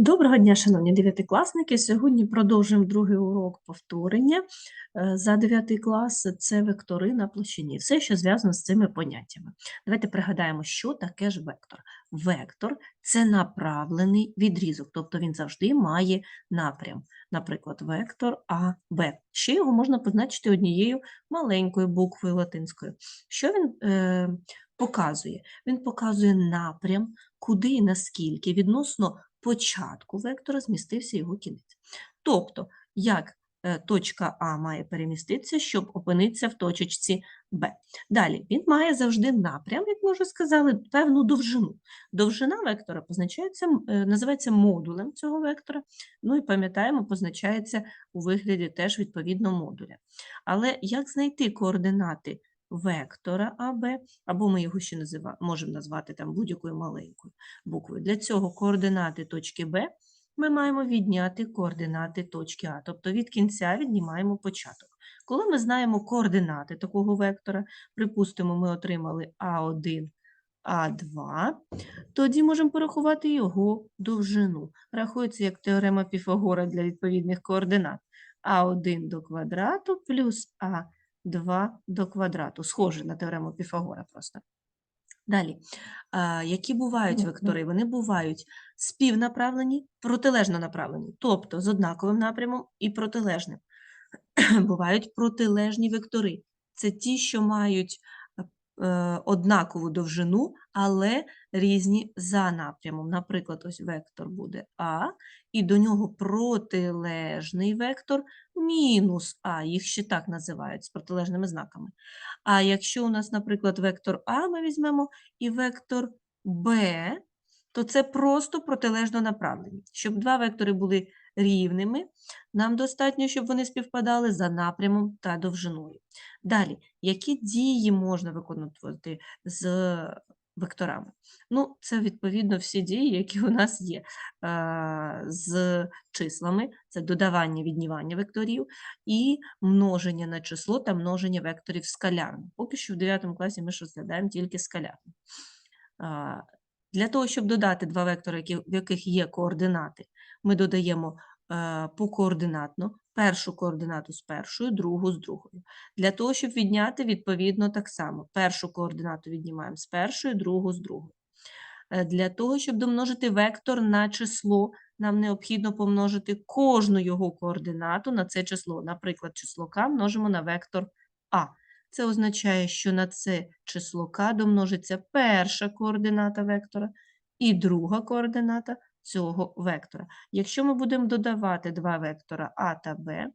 Доброго дня, шановні дев'ятикласники. Сьогодні продовжуємо другий урок повторення е, за 9 клас. Це вектори на площині. Все, що зв'язано з цими поняттями. Давайте пригадаємо, що таке ж вектор. Вектор це направлений відрізок, тобто він завжди має напрям. Наприклад, вектор АБ. Ще його можна позначити однією маленькою буквою латинською. Що він е, показує? Він показує напрям, куди і наскільки відносно початку вектора змістився його кінець. Тобто, як е, точка А має переміститися, щоб опинитися в точечці Б. Далі, він має завжди напрям, як ми вже сказали, певну довжину. Довжина вектора позначається, е, називається модулем цього вектора. Ну і пам'ятаємо, позначається у вигляді теж відповідно модуля. Але як знайти координати вектора АБ, або ми його ще назива, можемо назвати там будь-якою маленькою буквою. Для цього координати точки Б ми маємо відняти координати точки А, тобто від кінця віднімаємо початок. Коли ми знаємо координати такого вектора, припустимо, ми отримали А1, А2, тоді можемо порахувати його довжину. Рахується як теорема Піфагора для відповідних координат. А1 до квадрату плюс А2 до квадрату. Схоже на теорему Піфагора просто. Далі, а, які бувають вектори? Вони бувають співнаправлені, протилежно направлені, тобто з однаковим напрямом і протилежним. Бувають протилежні вектори. Це ті, що мають е, однакову довжину, але різні за напрямом. Наприклад, ось вектор буде А, і до нього протилежний вектор мінус А. Їх ще так називають з протилежними знаками. А якщо у нас, наприклад, вектор А ми візьмемо і вектор Б, то це просто протилежно направлені. Щоб два вектори були рівними, нам достатньо, щоб вони співпадали за напрямом та довжиною. Далі, які дії можна виконувати з векторами? Ну, це відповідно всі дії, які у нас є е, з числами, це додавання, віднімання векторів і множення на число та множення векторів скалярно. Поки що в 9 класі ми ж розглядаємо тільки скалярно. А, Для того, щоб додати два вектори, в яких є координати, ми додаємо е, покоординатно першу координату з першою, другу з другою. Для того, щоб відняти, відповідно, так само. Першу координату віднімаємо з першої, другу з другої. Е, Для того, щоб домножити вектор на число, нам необхідно помножити кожну його координату на це число. Наприклад, число k множимо на вектор А. Це означає, що на це число k домножиться перша координата вектора і друга координата цього вектора. Якщо ми будемо додавати два вектора А та Б,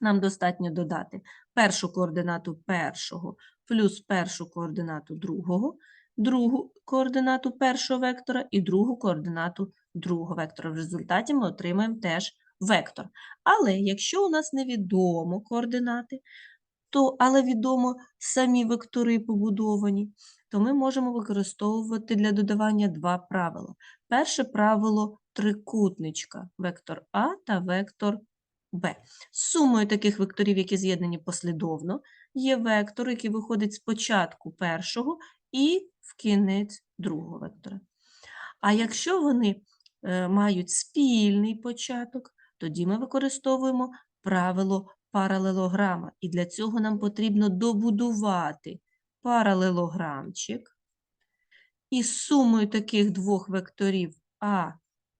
нам достатньо додати першу координату першого плюс першу координату другого, другу координату першого вектора і другу координату другого вектора. В результаті ми отримаємо теж вектор. Але якщо у нас невідомо координати, то, але відомо самі вектори побудовані, то ми можемо використовувати для додавання два правила. Перше правило трикутничка, вектор А та вектор Б. Сумою таких векторів, які з'єднані послідовно, є вектор, який виходить з початку першого і в кінець другого вектора. А якщо вони е, мають спільний початок, тоді ми використовуємо правило паралелограма. І для цього нам потрібно добудувати паралелограмчик. І сумою таких двох векторів А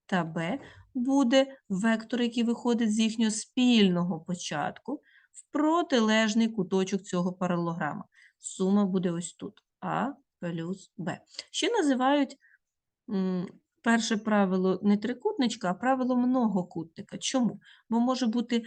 та Б буде вектор, який виходить з їхнього спільного початку в протилежний куточок цього паралелограма. Сума буде ось тут А плюс Б. Ще називають перше правило не трикутничка, а правило многокутника. Чому? Бо може бути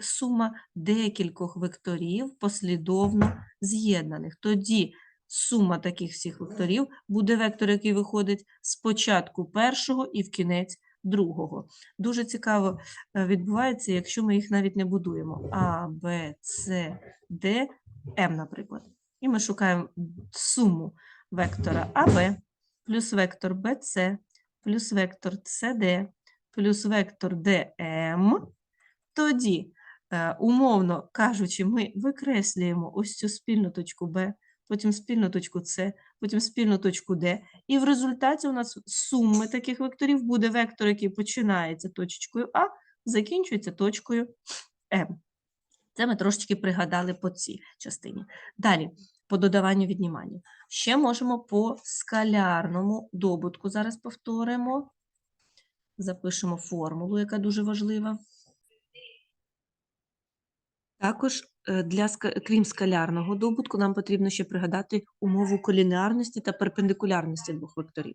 сума декількох векторів послідовно з'єднаних. Тоді сума таких всіх векторів буде вектор, який виходить з початку першого і в кінець другого. Дуже цікаво е, відбувається, якщо ми їх навіть не будуємо. А, Б, С, Д, М, наприклад. І ми шукаємо суму вектора АБ плюс вектор БЦ плюс вектор CD плюс вектор DM, тоді, е, умовно кажучи, ми викреслюємо ось цю спільну точку Б, потім спільну точку С, потім спільну точку D. І в результаті у нас суми таких векторів буде вектор, який починається точкою А, закінчується точкою М. Це ми трошечки пригадали по цій частині. Далі, по додаванню відніманню. Ще можемо по скалярному добутку. Зараз повторимо. Запишемо формулу, яка дуже важлива. Також е, для, крім скалярного добутку, нам потрібно ще пригадати умову колінеарності та перпендикулярності двох векторів.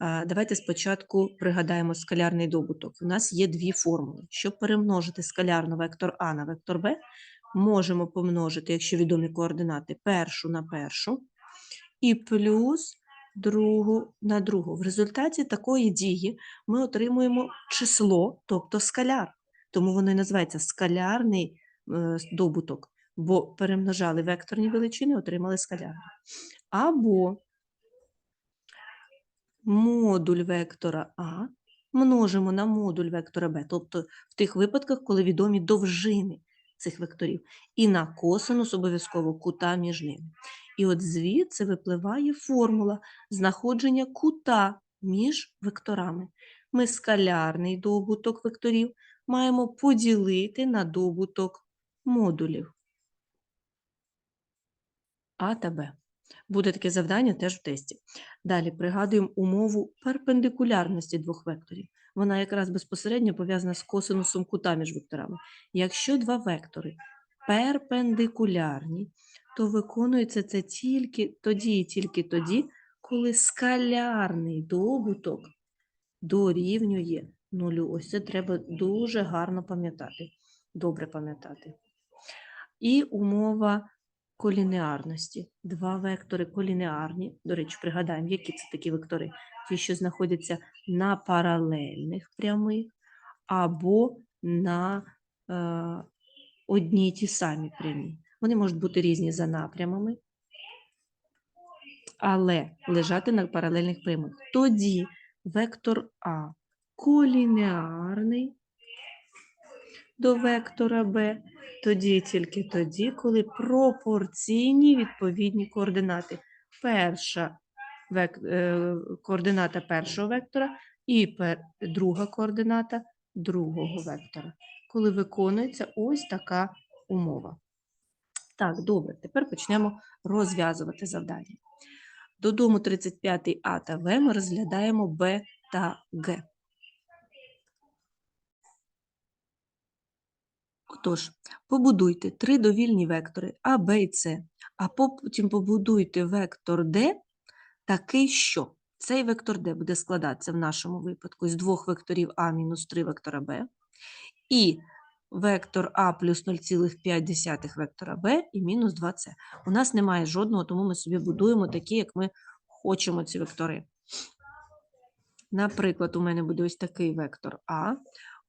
Е, Давайте спочатку пригадаємо скалярний добуток. У нас є дві формули. Щоб перемножити скалярно вектор А на вектор Б, можемо помножити, якщо відомі координати, першу на першу і плюс другу на другу. В результаті такої дії ми отримуємо число, тобто скаляр. Тому воно і називається скалярний е, добуток, бо перемножали векторні величини, отримали скалярний. Або модуль вектора А множимо на модуль вектора Б, тобто в тих випадках, коли відомі довжини цих векторів, і на косинус обов'язково кута між ними. І от звідси випливає формула знаходження кута між векторами. Ми скалярний добуток векторів маємо поділити на добуток модулів А та Б. Буде таке завдання теж в тесті. Далі пригадуємо умову перпендикулярності двох векторів. Вона якраз безпосередньо пов'язана з косинусом кута між векторами. Якщо два вектори перпендикулярні, то виконується це тільки тоді і тільки тоді, коли скалярний добуток дорівнює нулю. Ось це треба дуже гарно пам'ятати, добре пам'ятати. І умова колінеарності. Два вектори колінеарні. До речі, пригадаємо, які це такі вектори? Ті, що знаходяться на паралельних прямих або на е, одній й ті самі прямі. Вони можуть бути різні за напрямами, але лежати на паралельних прямих. Тоді вектор А колінеарний до вектора Б, тоді тільки тоді, коли пропорційні відповідні координати. Перша век, е, координата першого вектора і пер, друга координата другого вектора, коли виконується ось така умова. Так, добре, тепер почнемо розв'язувати завдання. Додому 35 А та В ми розглядаємо Б та Г. Отож, побудуйте три довільні вектори А, Б і С, а потім побудуйте вектор D такий, що цей вектор D буде складатися в нашому випадку з двох векторів А мінус 3 вектора Б, і вектор А плюс 0,5 вектора Б і мінус 2С. У нас немає жодного, тому ми собі будуємо такі, як ми хочемо ці вектори. Наприклад, у мене буде ось такий вектор А,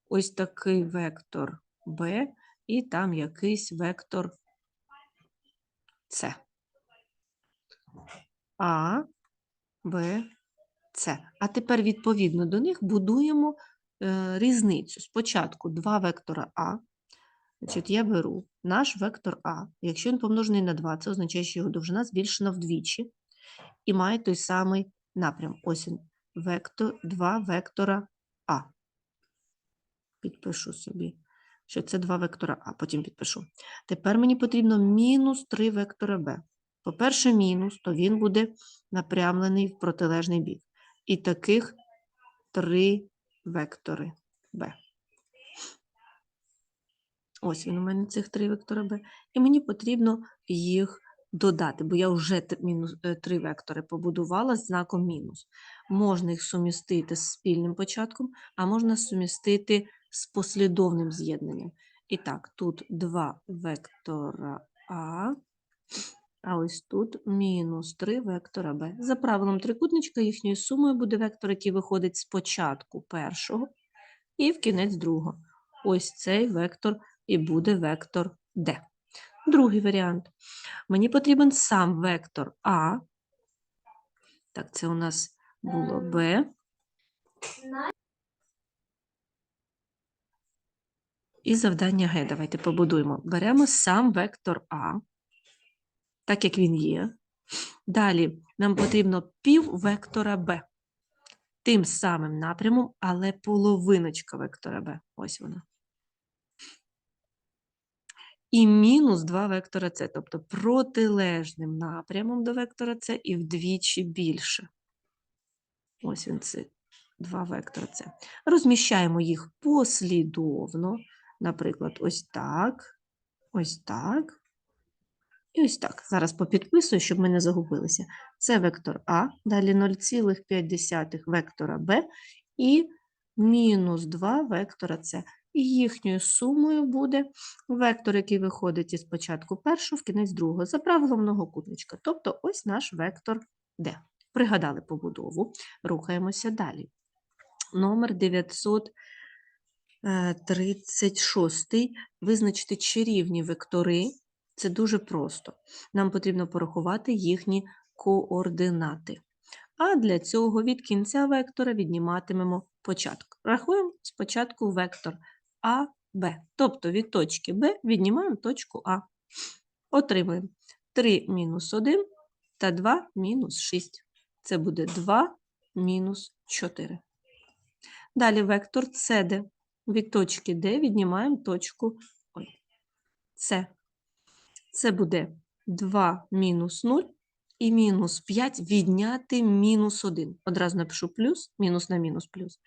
ось такий вектор Б і там якийсь вектор С. А, Б, С. А тепер відповідно до них будуємо е, різницю. Спочатку два вектора А. Значить, я беру наш вектор А. Якщо він помножений на 2, це означає, що його довжина збільшена вдвічі і має той самий напрям. Ось він, вектор, два вектора А. Підпишу собі, що це два вектора А, потім підпишу. Тепер мені потрібно мінус 3 вектора Б. По-перше, мінус, то він буде напрямлений в протилежний бік. І таких три вектори Б. Ось він у мене цих три вектора Б. І мені потрібно їх додати, бо я вже е, три вектори побудувала з знаком мінус. Можна їх сумістити з спільним початком, а можна сумістити з послідовним з'єднанням. І так, тут два вектора А, а ось тут мінус 3 вектора Б. За правилом трикутничка їхньою сумою буде вектор, який виходить з початку першого і в кінець другого. Ось цей вектор і буде вектор D. Другий варіант. Мені потрібен сам вектор А. Так, це у нас було Б. І завдання Г. Давайте побудуємо. Беремо сам вектор А, так як він є. Далі Нам потрібно пів вектора b. Тим самим напрямом, але половиночка вектора b. Ось вона. І мінус 2 вектора С, тобто протилежним напрямом до вектора С і вдвічі більше. Ось він це 2 вектора С. Розміщаємо їх послідовно. Наприклад, ось так, ось так. І ось так. Зараз попідписую, щоб ми не загубилися. Це вектор А, далі 0,5 вектора Б і мінус 2 вектора С. І їхньою сумою буде вектор, який виходить із початку першого в кінець другого, за правилом многокутничка. Тобто ось наш вектор D. Пригадали побудову, рухаємося далі. Номер 936. Визначити чарівні вектори. Це дуже просто. Нам потрібно порахувати їхні координати. А для цього від кінця вектора відніматимемо початок. Рахуємо спочатку вектор А, Б. Тобто від точки Б віднімаємо точку А. Отримуємо 3 мінус 1 та 2 мінус 6. Це буде 2 мінус 4. Далі вектор СД. Від точки Д віднімаємо точку С. Це буде 2 мінус 0 і мінус 5 відняти мінус 1. Одразу напишу плюс, мінус на мінус плюс.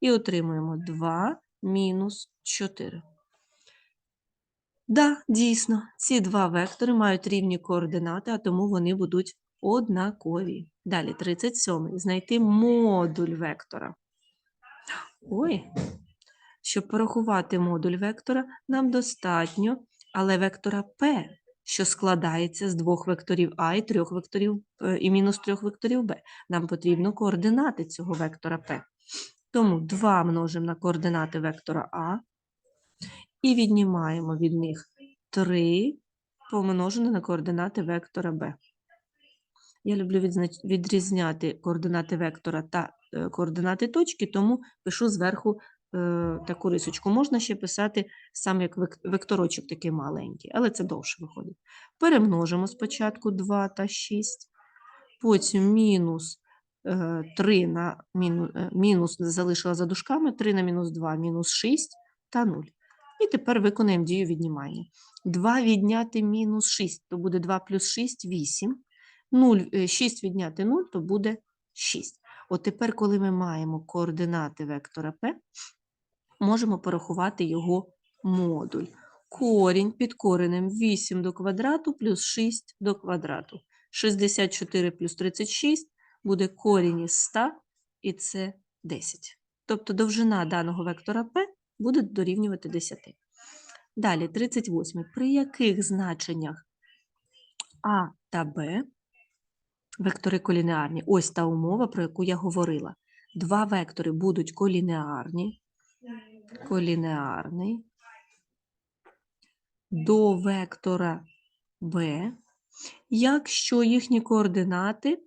І отримуємо 2 мінус 4. Да, дійсно, ці два вектори мають рівні координати, а тому вони будуть однакові. Далі 37. Знайти модуль вектора. Ой, щоб порахувати модуль вектора, нам достатньо, але вектора P, що складається з двох векторів А і трьох векторів е, і мінус трьох векторів Б. Нам потрібно координати цього вектора P. Тому 2 множимо на координати вектора А і віднімаємо від них 3 помножене на координати вектора Б. Я люблю відрізняти координати вектора та е, координати точки, тому пишу зверху таку рисочку. Можна ще писати сам як векторочок такий маленький, але це довше виходить. Перемножимо спочатку 2 та 6, потім мінус е, 3 на міну, е, мінус залишила за дужками, 3 на мінус 2, мінус 6 та 0. І тепер виконаємо дію віднімання. 2 відняти мінус 6, то буде 2 плюс 6 – 8. 0, 6 відняти 0, то буде 6. От тепер, коли ми маємо координати вектора P, можемо порахувати його модуль. Корінь під коренем 8 до квадрату плюс 6 до квадрату. 64 плюс 36 буде корінь із 100, і це 10. Тобто довжина даного вектора P буде дорівнювати 10. Далі, 38. При яких значеннях А та Б вектори колінеарні? Ось та умова, про яку я говорила. Два вектори будуть колінеарні, колінеарний до вектора b, якщо їхні координати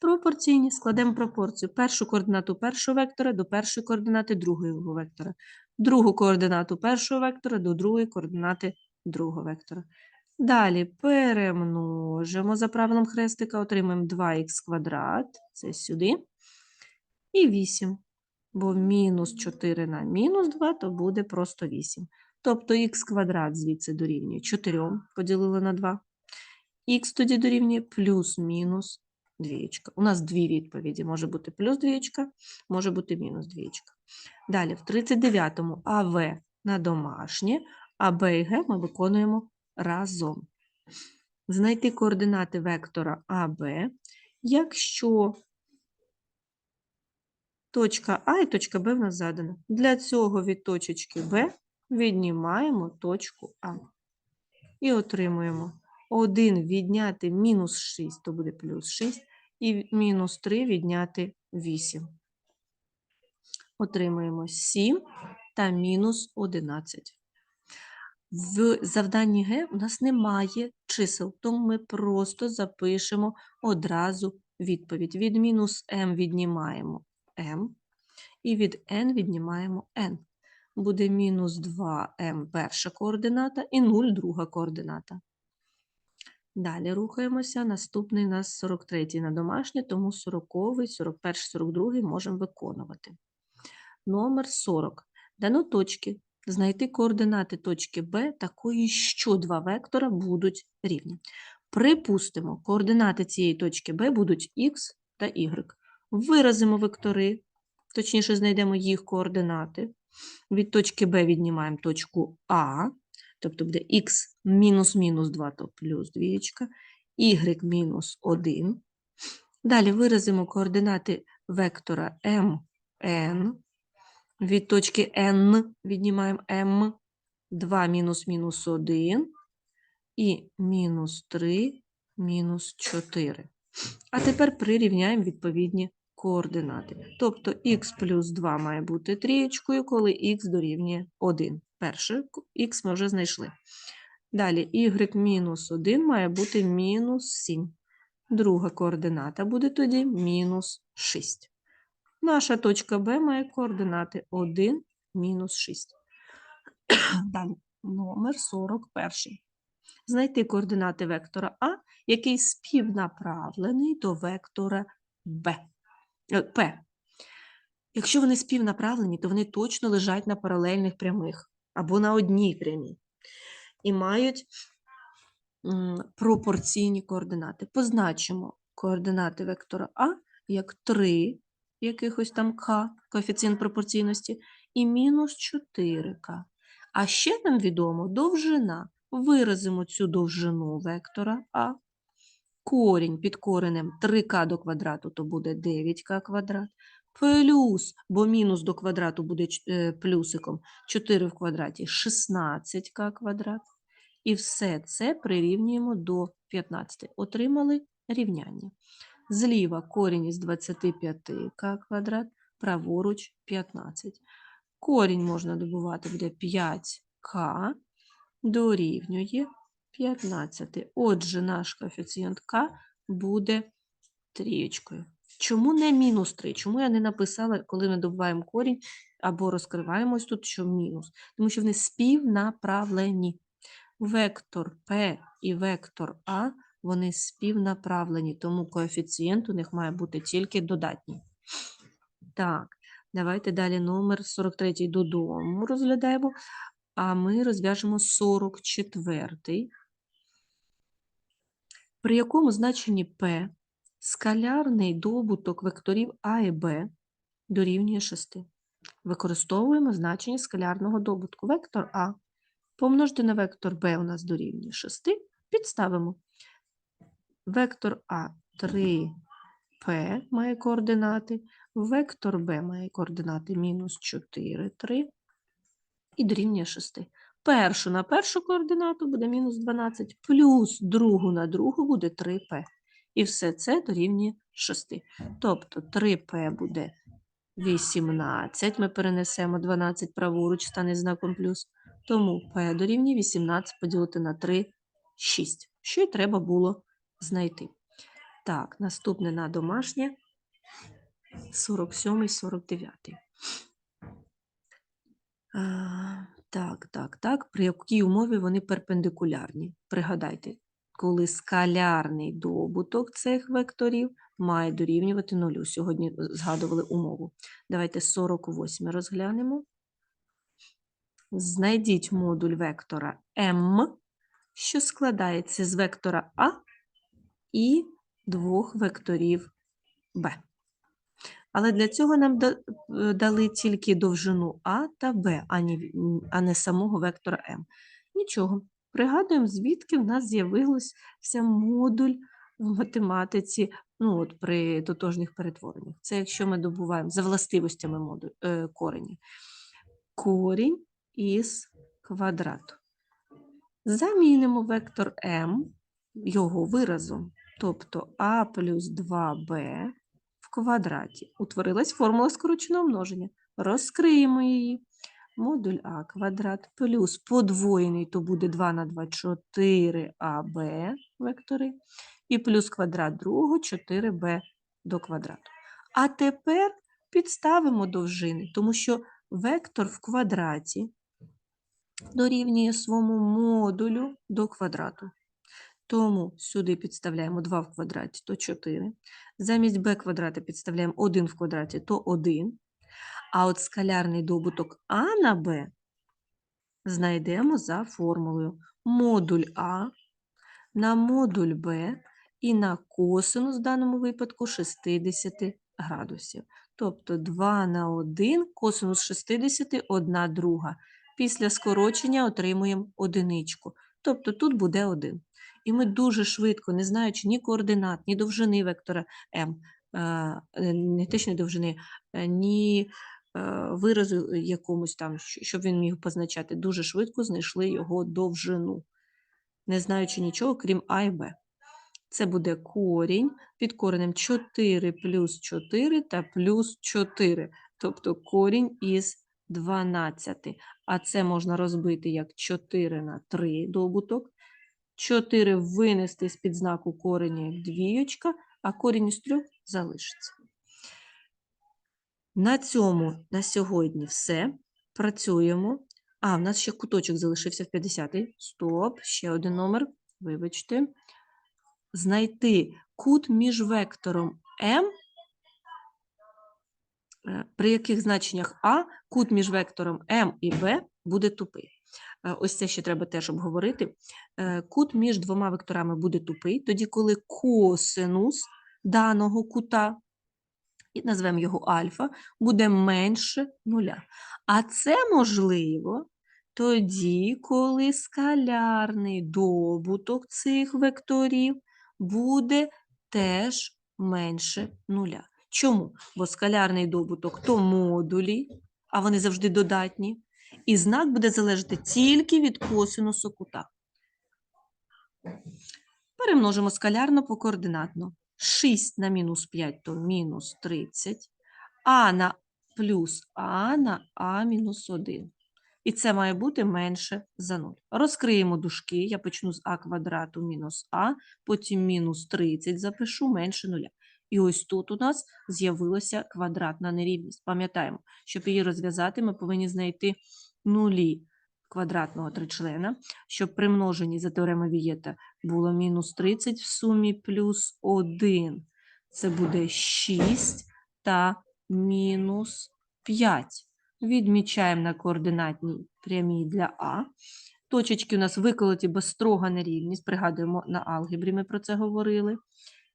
пропорційні, складемо пропорцію. Першу координату першого вектора до першої координати другого вектора, другу координату першого вектора до другої координати другого вектора. Далі перемножимо за правилом хрестика, отримаємо 2х квадрат, це сюди, і 8. Бо мінус 4 на мінус 2, то буде просто 8. Тобто х квадрат звідси дорівнює 4, поділили на 2. Х тоді дорівнює плюс-мінус двієчка. У нас дві відповіді. Може бути плюс двієчка, може бути мінус двієчка. Далі, в 39-му АВ на домашнє, а Б і Г ми виконуємо разом. Знайти координати вектора АБ, якщо точка А і точка Б в нас задана. Для цього від точечки Б віднімаємо точку А. І отримуємо 1 відняти мінус 6, то буде плюс 6, і мінус 3 відняти 8. Отримуємо 7 та мінус 11. В завданні Г у нас немає чисел, тому ми просто запишемо одразу відповідь. Від мінус m віднімаємо m, і від n віднімаємо n. Буде мінус 2m перша координата і 0 друга координата. Далі рухаємося. Наступний у нас 43 на домашнє, тому 40-й, 41, 42 можемо виконувати. Номер 40. Дано точки. Знайти координати точки Б такої, що два вектора будуть рівні. Припустимо, координати цієї точки Б будуть х та y. Виразимо вектори, точніше знайдемо їх координати. Від точки Б віднімаємо точку А, тобто буде х мінус мінус 2, то плюс 2, y мінус 1. Далі виразимо координати вектора mn. Від точки n віднімаємо m, 2 мінус мінус 1 і мінус 3, мінус 4. А тепер прирівняємо відповідні координати. Тобто х плюс 2 має бути трієчкою, коли х дорівнює 1. Перше х ми вже знайшли. Далі y мінус 1 має бути мінус 7. Друга координата буде тоді мінус 6. Наша точка Б має координати 1, мінус 6. Далі номер 41. Знайти координати вектора А, який співнаправлений до вектора Б. Е, П. Якщо вони співнаправлені, то вони точно лежать на паралельних прямих або на одній прямій і мають пропорційні координати. Позначимо координати вектора А як 3 якихось там К, коефіцієнт пропорційності, і мінус 4К. А ще нам відомо довжина. Виразимо цю довжину вектора А. Корінь під коренем 3К до квадрату, то буде 9К квадрат. Плюс, бо мінус до квадрату буде е, плюсиком 4 в квадраті 16К квадрат. І все це прирівнюємо до 15. Отримали рівняння. Зліва корінь із 25К квадрат, праворуч 15. Корінь можна добувати буде 5К, дорівнює 15. Отже, наш коефіцієнт К буде трієчкою. Чому не мінус 3? Чому я не написала, коли ми добуваємо корінь або розкриваємось тут, що мінус? Тому що вони співнаправлені. Вектор P і вектор А вони співнаправлені, тому коефіцієнт у них має бути тільки додатній. Так, давайте далі номер 43 додому розглядаємо, а ми розв'яжемо 44, при якому значенні P скалярний добуток векторів А і Б дорівнює 6. Використовуємо значення скалярного добутку. Вектор А помножити на вектор Б у нас дорівнює 6, підставимо. Вектор А 3П має координати, вектор Б має координати мінус 4, 3 і дорівнює 6. Першу на першу координату буде мінус 12, плюс другу на другу буде 3П. І все це дорівнює 6. Тобто 3П буде 18, ми перенесемо 12 праворуч, стане знаком плюс. Тому P дорівнює 18 поділити на 3 – 6. Що й треба було знайти. Так, наступне на домашнє 47 49. Так, так, так. При якій умові вони перпендикулярні? Пригадайте, коли скалярний добуток цих векторів має дорівнювати нулю. Сьогодні е, згадували умову. Давайте 48 розглянемо. Знайдіть модуль вектора m, що складається з вектора А і двох векторів b. Але для цього нам е, дали тільки довжину А та Б, а не, самого вектора m. Нічого. Пригадуємо, звідки в нас з'явився модуль в математиці ну, от при тотожних перетвореннях. Це якщо ми добуваємо за властивостями модуль, е, корені. Корінь із квадрату. Замінимо вектор m його виразом, тобто а плюс 2b в квадраті. Утворилась формула скороченого множення. Розкриємо її. Модуль а квадрат плюс подвоєний, то буде 2 на 2 – 4аб вектори. І плюс квадрат другого 4b до квадрату. А тепер підставимо довжини, тому що вектор в квадраті дорівнює своєму модулю до квадрату. Тому сюди підставляємо 2 в квадраті, то 4. Замість b квадрата підставляємо 1 в квадраті, то 1. А от скалярний добуток а на b знайдемо за формулою модуль а на модуль b і на косинус в даному випадку 60 градусів. Тобто 2 на 1 косинус 60 – 1 друга. Після скорочення отримуємо одиничку. Тобто тут буде 1. І ми дуже швидко, не знаючи ні координат, ні довжини вектора m, е, що не довжини, е, ні е, виразу якомусь там, щоб він міг позначати, дуже швидко знайшли його довжину, не знаючи нічого, крім а і б. Це буде корінь під коренем 4 плюс 4 та плюс 4, тобто корінь із 12. А це можна розбити як 4 на 3 добуток. 4 винести з-під знаку кореня як двієчка, а корінь із 3 залишиться. На цьому на сьогодні все. Працюємо. А, в нас ще куточок залишився в 50-й. Стоп, ще один номер. Вибачте. Знайти кут між вектором m, е, при яких значеннях а, кут між вектором m і b буде тупий. Е, Ось це ще треба теж обговорити. Е, Кут між двома векторами буде тупий, тоді коли косинус даного кута, і назвемо його альфа, буде менше нуля. А це можливо тоді, коли скалярний добуток цих векторів буде теж менше нуля. Чому? Бо скалярний добуток то модулі, а вони завжди додатні, і знак буде залежати тільки від косинусу кута. Перемножимо скалярно по координатно. 6 на мінус 5 то мінус 30, а на плюс а на а мінус 1. І це має бути менше за 0. Розкриємо дужки. Я почну з а квадрату мінус а, потім мінус 30 запишу менше 0. І ось тут у нас з'явилася квадратна нерівність. Пам'ятаємо, щоб її розв'язати, ми повинні знайти нулі квадратного тричлена, щоб при множенні за теоремою Вієта було мінус 30 в сумі плюс 1. Це буде 6 та мінус 5. Відмічаємо на координатній прямій для А. Точечки у нас виколоті, бо строга нерівність. Пригадуємо, на алгебрі ми про це говорили.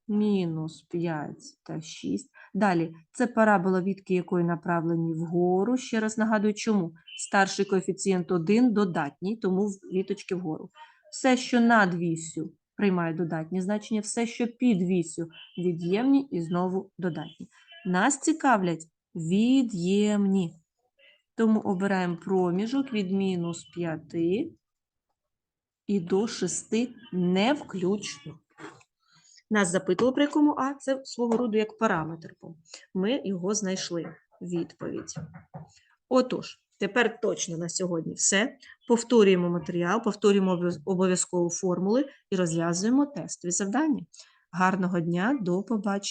Мінус 5 та 6. Далі, це парабола, відки якої направлені вгору. Ще раз нагадую, чому? Старший коефіцієнт 1 додатній, тому віточки вгору. Все, що над вісю, приймає додатні значення, все, що під вісю, від'ємні і знову додатні. Нас цікавлять від'ємні. Тому обираємо проміжок від мінус 5 і до 6 не включно. Нас запитували, про якому А, це свого роду як параметр. Ми його знайшли. Відповідь. Отож, тепер точно на сьогодні все. Повторюємо матеріал, повторюємо обов'язкову формули і розв'язуємо тестові завдання. Гарного дня, до побачення.